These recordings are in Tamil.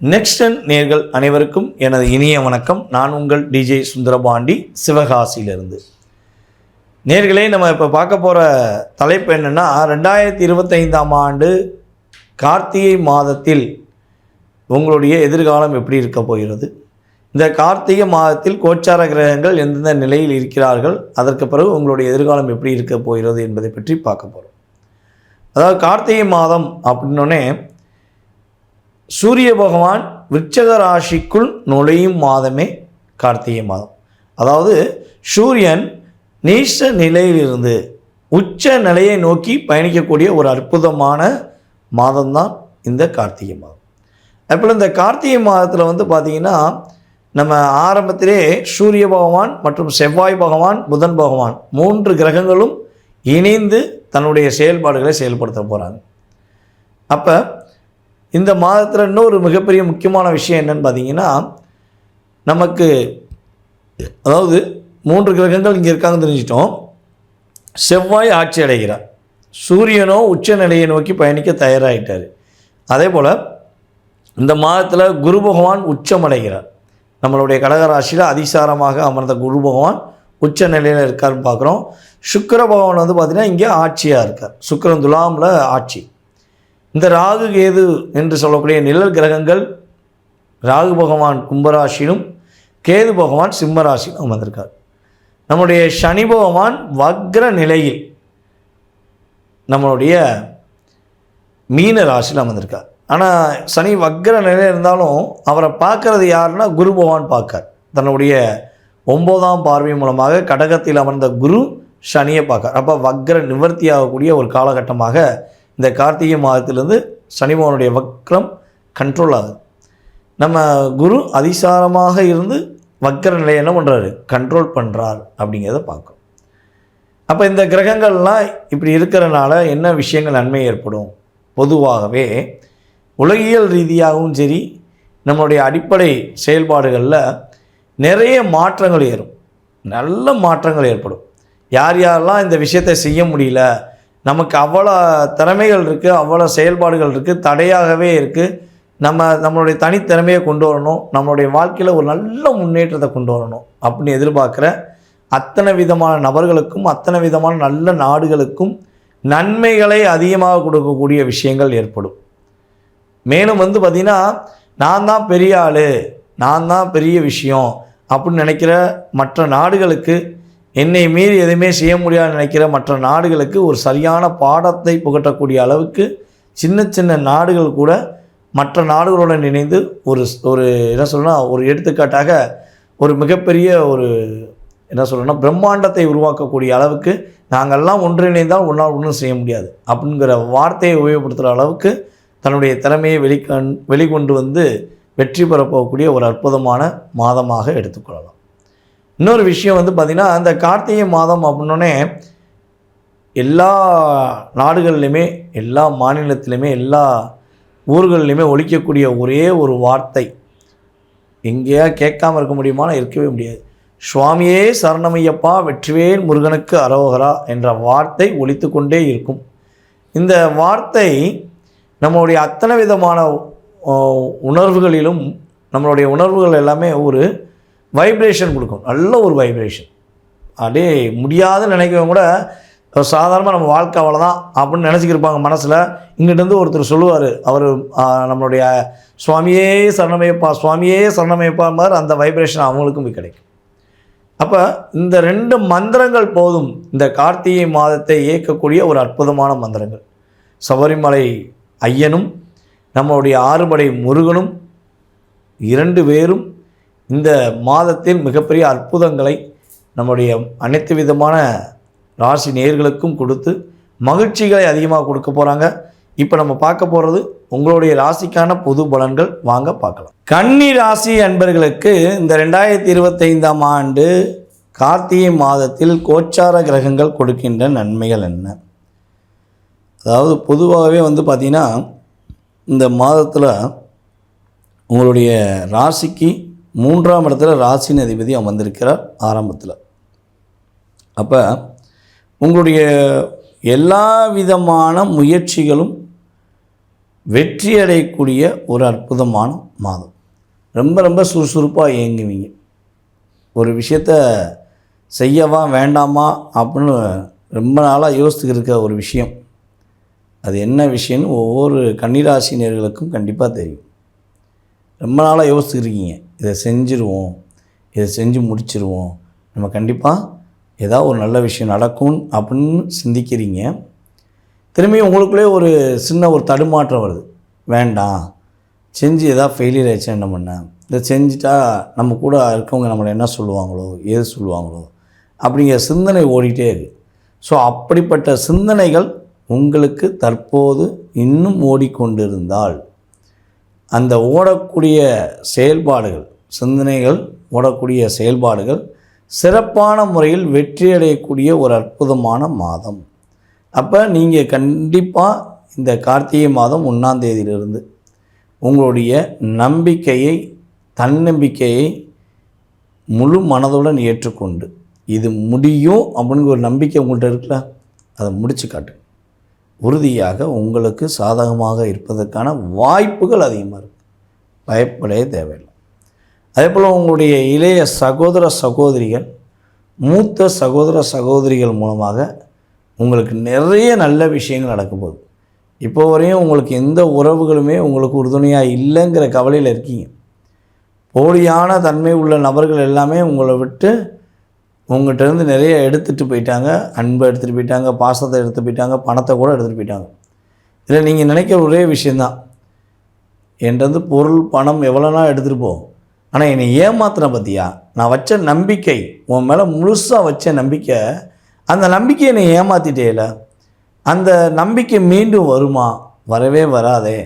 நெக்ஸ்டன் நேர்கள் அனைவருக்கும் எனது இனிய வணக்கம். நான் உங்கள் டிஜே சுந்தரபாண்டி சிவகாசியிலிருந்து. நேர்களே நம்ம இப்போ பார்க்க போகிற தலைப்பு என்னென்னா ரெண்டாயிரத்தி இருபத்தைந்தாம் ஆண்டு கார்த்திகை மாதத்தில் உங்களுடைய எதிர்காலம் எப்படி இருக்க போகிறது? இந்த கார்த்திகை மாதத்தில் கோச்சார கிரகங்கள் எந்தெந்த நிலையில் இருக்கிறார்கள்? அதற்கு பிறகு உங்களுடைய எதிர்காலம் எப்படி இருக்க போகிறது என்பதை பற்றி பார்க்க போகிறோம் அதாவது கார்த்திகை மாதம் அப்படின்னோடனே சூரிய பகவான் விருச்சக ராசிக்குள் நுழையும் மாதமே கார்த்திகை மாதம். அதாவது சூரியன் நீச்ச நிலையிலிருந்து உச்ச நிலையை நோக்கி பயணிக்கக்கூடிய ஒரு அற்புதமான மாதம்தான் இந்த கார்த்திகை மாதம். அப்போ இந்த கார்த்திகை மாதத்தில் வந்து பார்த்திங்கன்னா நம்ம ஆரம்பத்திலே சூரிய பகவான் மற்றும் செவ்வாய் பகவான் புதன் பகவான் மூன்று கிரகங்களும் இணைந்து தன்னுடைய செயல்பாடுகளை செயல்படுத்த போகிறாங்க அப்போ இந்த மாதத்தில் இன்னொரு மிகப்பெரிய முக்கியமான விஷயம் என்னன்னு பார்த்தீங்கன்னா நமக்கு அதாவது மூன்று கிரகங்கள் இங்கே இருக்காங்கன்னு தெரிஞ்சிட்டோம் செவ்வாய் ஆட்சி அடைகிறார். சூரியனோ உச்ச நிலையை நோக்கி பயணிக்க தயாராகிட்டார் அதே போல் இந்த மாதத்தில் குரு பகவான் உச்சமடைகிறார் நம்மளுடைய கடகராசியில் அதிசாரமாக அமர்ந்த குரு பகவான் உச்ச நிலையில் இருக்காருன்னு பார்க்குறோம் சுக்கர பகவான் வந்து பார்த்திங்கன்னா இங்கே ஆட்சியாக இருக்கார். சுக்கரன் துலாமில் ஆட்சி. இந்த ராகு கேது என்று சொல்லக்கூடிய நிழல் கிரகங்கள் ராகு பகவான் கும்பராசியிலும் கேது பகவான் சிம்மராசியிலும் அமர்ந்திருக்கார் நம்முடைய சனி பகவான் வக்ர நிலையில் நம்மளுடைய மீன ராசியில் அமர்ந்திருக்கார். ஆனால் சனி வக்ர நிலையில் இருந்தாலும் அவரை பார்க்கறது யாருன்னா குரு பகவான் பார்க்கார் தன்னுடைய ஒம்போதாம் பார்வை மூலமாக கடகத்தில் அமர்ந்த குரு சனியை பார்க்கார் அப்போ வக்ர நிவர்த்தி ஆகக்கூடிய ஒரு காலகட்டமாக இந்த கார்த்திகை மாதத்திலேருந்து சனி பகவானுடைய வக்ரம் கண்ட்ரோல் ஆகுது. நம்ம குரு அதிசாரமாக இருந்து வக்கர நிலையை என்ன பண்ணுறாரு கண்ட்ரோல் பண்ணுறார் அப்படிங்கிறத பார்க்கும் அப்போ இந்த கிரகங்கள்லாம் இப்படி இருக்கிறனால என்ன விஷயங்கள் நன்மை ஏற்படும்? பொதுவாகவே உலகியல் ரீதியாகவும் சரி நம்மளுடைய அடிப்படை செயல்பாடுகளில் நிறைய மாற்றங்கள் ஏறும். நல்ல மாற்றங்கள் ஏற்படும். யார் யாரெல்லாம் இந்த விஷயத்தை செய்ய முடியல நமக்கு அவ்வளோ திறமைகள் இருக்குது அவ்வளோ செயல்பாடுகள் இருக்குது தடையாகவே இருக்குது நம்ம நம்மளுடைய தனித்திறமையை கொண்டு வரணும். நம்மளுடைய வாழ்க்கையில் ஒரு நல்ல முன்னேற்றத்தை கொண்டு வரணும் அப்படின்னு எதிர்பார்க்குற அத்தனை விதமான நபர்களுக்கும் அத்தனை விதமான நல்ல நாடுகளுக்கும் நன்மைகளை அதிகமாக கொடுக்கக்கூடிய விஷயங்கள் ஏற்படும். மேலும் வந்து பார்த்திங்கன்னா நான் தான் பெரிய ஆள் நான் தான் பெரிய விஷயம் அப்படின்னு நினைக்கிற மற்ற நாடுகளுக்கு என்னை மீறி எதுவுமே செய்ய முடியாது நினைக்கிற மற்ற நாடுகளுக்கு ஒரு சரியான பாடத்தை புகட்டக்கூடிய அளவுக்கு சின்ன சின்ன நாடுகள் கூட மற்ற நாடுகளுடன் இணைந்து ஒரு ஒரு என்ன சொல்லணும்னா ஒரு எடுத்துக்காட்டாக ஒரு மிகப்பெரிய ஒரு என்ன சொல்லணும்னா பிரம்மாண்டத்தை உருவாக்கக்கூடிய அளவுக்கு நாங்கள்லாம் ஒன்றிணைந்தால் ஒன்றால் ஒன்றும் செய்ய முடியாது அப்படிங்கிற வார்த்தையை உபயோகப்படுத்துகிற அளவுக்கு தன்னுடைய திறமையை வெளிக்கண் வெளிக்கொண்டு வந்து வெற்றி பெறப்போகக்கூடிய ஒரு அற்புதமான மாதமாக எடுத்துக்கொள்ளலாம். இன்னொரு விஷயம் வந்து பார்த்திங்கன்னா அந்த கார்த்திகை மாதம் அப்படின்னோடனே எல்லா நாடுகள்லையுமே எல்லா மாநிலத்திலையுமே எல்லா ஊர்கள்லையுமே ஒழிக்கக்கூடிய ஒரே ஒரு வார்த்தை. எங்கேயா கேட்காம இருக்க முடியுமானா இருக்கவே முடியாது. சுவாமியே சரணமையப்பா வெற்றிவேல் முருகனுக்கு அரோகரா என்ற வார்த்தை ஒழித்து கொண்டே இருக்கும். இந்த வார்த்தை நம்மளுடைய அத்தனை விதமான உணர்வுகளிலும் நம்மளுடைய உணர்வுகள் எல்லாமே ஒரு வைப்ரேஷன் கொடுக்கும். நல்ல ஒரு வைப்ரேஷன் அப்படியே முடியாதுன்னு நினைக்கிறவங்க கூட சாதாரணமாக நம்ம வாழ்க்கை அவ்வளோதான் அப்படின்னு நினச்சிக்கிருப்பாங்க மனசில். இங்கிட்டேருந்து ஒருத்தர் சொல்லுவார் அவர் நம்மளுடைய சுவாமியே சரணமையப்பா சுவாமியே சரணமையப்பா மாதிரி அந்த வைப்ரேஷன் அவங்களுக்கும் போய் கிடைக்கும். அப்போ இந்த ரெண்டு மந்திரங்கள் போதும். இந்த கார்த்திகை மாதத்தை இயக்கக்கூடிய ஒரு அற்புதமான மந்திரங்கள். சபரிமலை ஐயனும் நம்மளுடைய ஆறுபடை முருகனும் இரண்டு பேரும் இந்த மாதத்தில் மிகப்பெரிய அற்புதங்களை நம்முடைய அனைத்து விதமான ராசி நேர்களுக்கும் கொடுத்து மகிழ்ச்சிகளை அதிகமாக கொடுக்க போகிறாங்க இப்போ நம்ம பார்க்க போகிறது உங்களுடைய ராசிக்கான பொது பலன்கள். வாங்க பார்க்கலாம். கன்னி ராசி அன்பர்களுக்கு இந்த ரெண்டாயிரத்தி இருபத்தைந்தாம் ஆண்டு கார்த்திகை மாதத்தில் கோச்சார கிரகங்கள் கொடுக்கின்ற நன்மைகள் என்ன? அதாவது பொதுவாகவே வந்து பார்த்திங்கன்னா இந்த மாதத்தில் உங்களுடைய ராசிக்கு மூன்றாம் இடத்துல ராசின் அதிபதி அமர்ந்திருக்கிறார் ஆரம்பத்தில். அப்போ உங்களுடைய எல்லா விதமான முயற்சிகளும் வெற்றி அடையக்கூடிய ஒரு அற்புதமான மாதம். ரொம்ப ரொம்ப சுறுசுறுப்பாக இயங்குவீங்க. ஒரு விஷயத்த செய்யவா வேண்டாமா அப்படின்னு ரொம்ப நாளாக யோசித்துக்கிட்டு இருக்க ஒரு விஷயம். அது என்ன விஷயம்னு ஒவ்வொரு கன்னிராசினியர்களுக்கும் கண்டிப்பாக தெரியும். ரொம்ப நாளாக யோசிச்சுருக்கீங்க இதை செஞ்சுருவோம் இதை செஞ்சு முடிச்சிருவோம். நம்ம கண்டிப்பாக ஏதாவது ஒரு நல்ல விஷயம் நடக்கும் அப்படின்னு சிந்திக்கிறீங்க. திரும்பியும் உங்களுக்குள்ளே ஒரு சின்ன ஒரு தடுமாற்றம் வருது. வேண்டாம் செஞ்சு எதாவது ஃபெயிலியர் ஆயிடுச்சு என்ன பண்ண? இதை செஞ்சுட்டா நம்ம கூட இருக்கவங்க நம்மளை என்ன சொல்லுவாங்களோ ஏது சொல்லுவாங்களோ அப்படிங்கிற சிந்தனை ஓடிட்டே இருக்கு. ஸோ அப்படிப்பட்ட சிந்தனைகள் உங்களுக்கு தற்போது இன்னும் ஓடிக்கொண்டிருந்தால் அந்த ஓடக்கூடிய செயல்பாடுகள் சிந்தனைகள் ஓடக்கூடிய செயல்பாடுகள் சிறப்பான முறையில் வெற்றியடையக்கூடிய ஒரு அற்புதமான மாதம். அப்போ நீங்கள் கண்டிப்பாக இந்த கார்த்திகை மாதம் ஒன்றாம் தேதியிலிருந்து உங்களுடைய நம்பிக்கையை தன்னம்பிக்கையை முழு மனதுடன் ஏற்றுக்கொண்டு இது முடியும் அப்படிங்கிற ஒரு நம்பிக்கை உங்கள்கிட்ட இருக்குல்ல? அதை முடிச்சு காட்டு உறுதியாக உங்களுக்கு சாதகமாக இருப்பதற்கான வாய்ப்புகள் அதிகமாக இருக்குது பயப்படவே தேவையில்லை. அதே போல் உங்களுடைய இளைய சகோதர சகோதரிகள் மூத்த சகோதர சகோதரிகள் மூலமாக உங்களுக்கு நிறைய நல்ல விஷயங்கள் நடக்க போகுது. இப்போ வரையும் உங்களுக்கு எந்த உறவுகளுமே உங்களுக்கு உறுதுணையாக இல்லைங்கிற கவலையில் இருக்கீங்க. போலியான தன்மை உள்ள நபர்கள் எல்லாமே உங்களை விட்டு உங்கள்கிட்டருந்து நிறைய எடுத்துகிட்டு போயிட்டாங்க அன்பை எடுத்துகிட்டு போயிட்டாங்க பாசத்தை எடுத்துகிட்டு போயிட்டாங்க பணத்தை கூட எடுத்துகிட்டு போயிட்டாங்க. இதில் நீங்கள் நினைக்கிற ஒரே விஷயந்தான் என்கிட்ட பொருள் பணம் எவ்வளோனா எடுத்துகிட்டு போ. ஆனால் என்னை ஏமாத்தின பற்றியா நான் வச்ச நம்பிக்கை உன் மேலே முழுசாக வச்ச நம்பிக்கை அந்த நம்பிக்கையை என்னை ஏமாற்றிட்டேல அந்த நம்பிக்கை மீண்டும் வருமா? வரவே வராதே.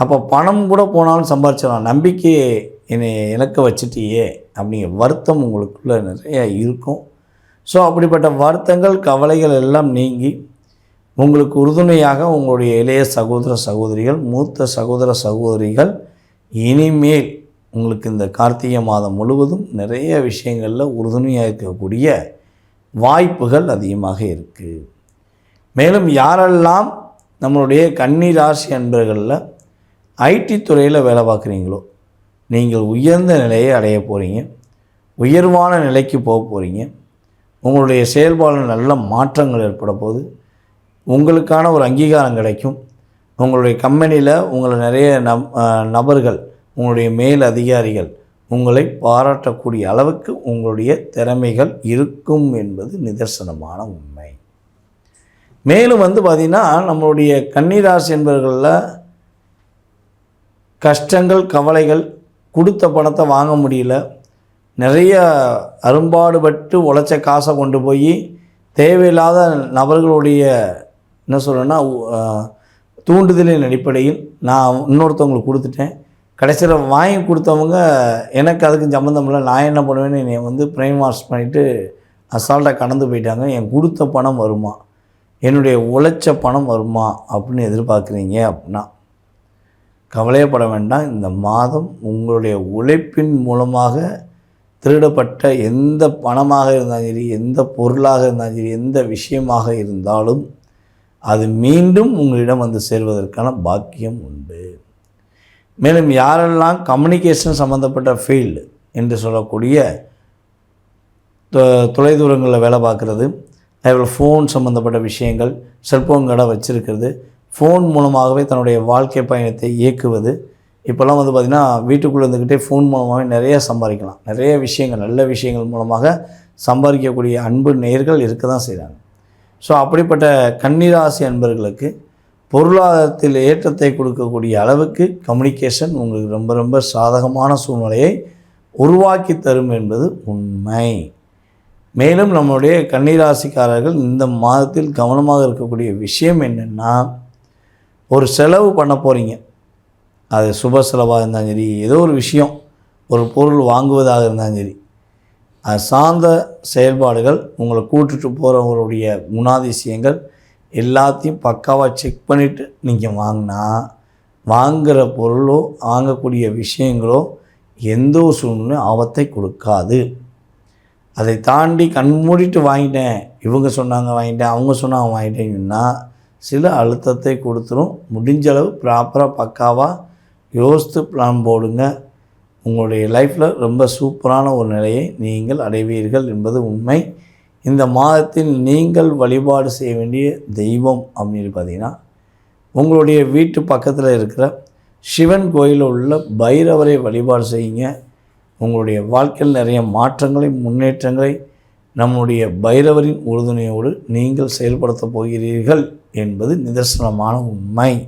அப்போ பணம் கூட போனாலும் சம்பாரிச்சிடலாம். நம்பிக்கையை என்னை இழக்க வச்சுட்டியே அப்படிங்கிற வருத்தம் உங்களுக்குள்ளே நிறையா இருக்கும். ஸோ அப்படிப்பட்ட வருத்தங்கள் கவலைகள் எல்லாம் நீங்கி உங்களுக்கு உறுதுணையாக உங்களுடைய இளைய சகோதர சகோதரிகள் மூத்த சகோதர சகோதரிகள் இனிமேல் உங்களுக்கு இந்த கார்த்திகை மாதம் முழுவதும் நிறைய விஷயங்களில் உறுதுணையாக இருக்கக்கூடிய வாய்ப்புகள் அதிகமாக இருக்குது மேலும் யாரெல்லாம் நம்மளுடைய கன்னி ராசி அன்பர்களில் ஐடி துறையில் வேலை பார்க்குறீங்களோ நீங்கள் உயர்ந்த நிலையை அடைய போகிறீங்க உயர்வான நிலைக்கு போக போகிறீங்க உங்களுடைய செயல்பாடில் நல்ல மாற்றங்கள் ஏற்பட போகுது. உங்களுக்கான ஒரு அங்கீகாரம் கிடைக்கும். உங்களுடைய கம்பெனியில் உங்களை நிறைய நம் நபர்கள் உங்களுடைய மேல் அதிகாரிகள் உங்களை பாராட்டக்கூடிய அளவுக்கு உங்களுடைய திறமைகள் இருக்கும் என்பது நிதர்சனமான உண்மை. மேலும் வந்து பார்த்திங்கன்னா நம்மளுடைய கன்னிராசி என்பவர்களில் கஷ்டங்கள் கவலைகள் கொடுத்த பணத்தை வாங்க முடியல. நிறைய அரும்பாடுபட்டு உழைச்ச காசை கொண்டு போய் தேவையில்லாத நபர்களுடைய என்ன சொல்கிறேன்னா தூண்டுதலின் அடிப்படையில் நான் இன்னொருத்தவங்களுக்கு கொடுத்துட்டேன். கடைசியில் வாங்கி கொடுத்தவங்க எனக்கு அதுக்கு சம்மந்தம் இல்லை. நான் என்ன பண்ணுவேன்னு என்னை வந்து பிரைம் வாஷ் பண்ணிவிட்டு அசால்ட்டாக கடந்து போயிட்டாங்க. என் கொடுத்த பணம் வருமா? என்னுடைய உழைச்ச பணம் வருமா? அப்படின்னு எதிர்பார்க்குறீங்க அப்படின்னா கவலையப்பட வேண்டாம். இந்த மாதம் உங்களுடைய உழைப்பின் மூலமாக திருடப்பட்ட எந்த பணமாக இருந்தாலும் சரி எந்த பொருளாக இருந்தாலும் சரி எந்த விஷயமாக இருந்தாலும் அது மீண்டும் உங்களிடம் வந்து சேர்வதற்கான பாக்கியம் உண்டு. மேலும் யாரெல்லாம் கம்யூனிகேஷன் சம்மந்தப்பட்ட ஃபீல்டு என்று சொல்லக்கூடிய தொலைதூரங்களில் வேலை பார்க்குறது அதேபோல் ஃபோன் சம்மந்தப்பட்ட விஷயங்கள் செல்ஃபோன் கடை வச்சுருக்கிறது ஃபோன் மூலமாகவே தன்னுடைய வாழ்க்கை பயணத்தை இயக்குவது. இப்போல்லாம் வந்து பார்த்திங்கன்னா வீட்டுக்குள்ளே இருந்துக்கிட்டே ஃபோன் மூலமாகவே நிறைய சம்பாதிக்கலாம். நிறைய விஷயங்கள் நல்ல விஷயங்கள் மூலமாக சம்பாதிக்கக்கூடிய அன்பு நேர்கள் இருக்க தான் செய்கிறாங்க ஸோ அப்படிப்பட்ட கன்னிராசி அன்பர்களுக்கு பொருளாதாரத்தில் ஏற்றத்தை கொடுக்கக்கூடிய அளவுக்கு கம்யூனிகேஷன் உங்களுக்கு ரொம்ப ரொம்ப சாதகமான சூழ்நிலையை உருவாக்கி தரும் என்பது உண்மை. மேலும் நம்மளுடைய கன்னிராசிக்காரர்கள் இந்த மாதத்தில் கவனமாக இருக்கக்கூடிய விஷயம் என்னென்னா ஒரு செலவு பண்ண போகிறீங்க அது சுப செலவாக இருந்தாலும் சரி ஏதோ ஒரு விஷயம் ஒரு பொருள் வாங்குவதாக இருந்தாலும் சரி அது சார்ந்த செயல்பாடுகள் உங்களை கூட்டுட்டு போகிறவங்களுடைய குணாதிசயங்கள் எல்லாத்தையும் பக்காவாக செக் பண்ணிவிட்டு நீங்கள் வாங்கினா வாங்குகிற பொருளோ வாங்கக்கூடிய விஷயங்களோ எந்த ஒரு சூழ்நிலையும் ஆபத்தை கொடுக்காது. அதை தாண்டி கண் மூடிட்டு வாங்கிட்டேன் இவங்க சொன்னாங்க வாங்கிட்டேன் அவங்க சொன்னாங்க வாங்கிட்டேங்கன்னா சில அழுத்தத்தை கொடுத்துரும். முடிஞ்ச அளவு ப்ராப்பராக பக்காவாக யோசித்து பிளான் போடுங்க. உங்களுடைய லைஃப்பில் ரொம்ப சூப்பரான ஒரு நிலையை நீங்கள் அடைவீர்கள் என்பது உண்மை. இந்த மாதத்தில் நீங்கள் வழிபாடு செய்ய வேண்டிய தெய்வம் அப்படின்னு பார்த்தீங்கன்னா உங்களுடைய வீட்டு பக்கத்தில் இருக்கிற சிவன் கோயிலில் உள்ள பைரவரை வழிபாடு செய்யுங்க. உங்களுடைய வாழ்க்கையில் நிறைய மாற்றங்களை முன்னேற்றங்களை நம்முடைய பைரவரின் உறுதுணையோடு நீங்கள் செயல்படுத்தப் போகிறீர்கள் என்பது நிதர்சனமான உண்மை.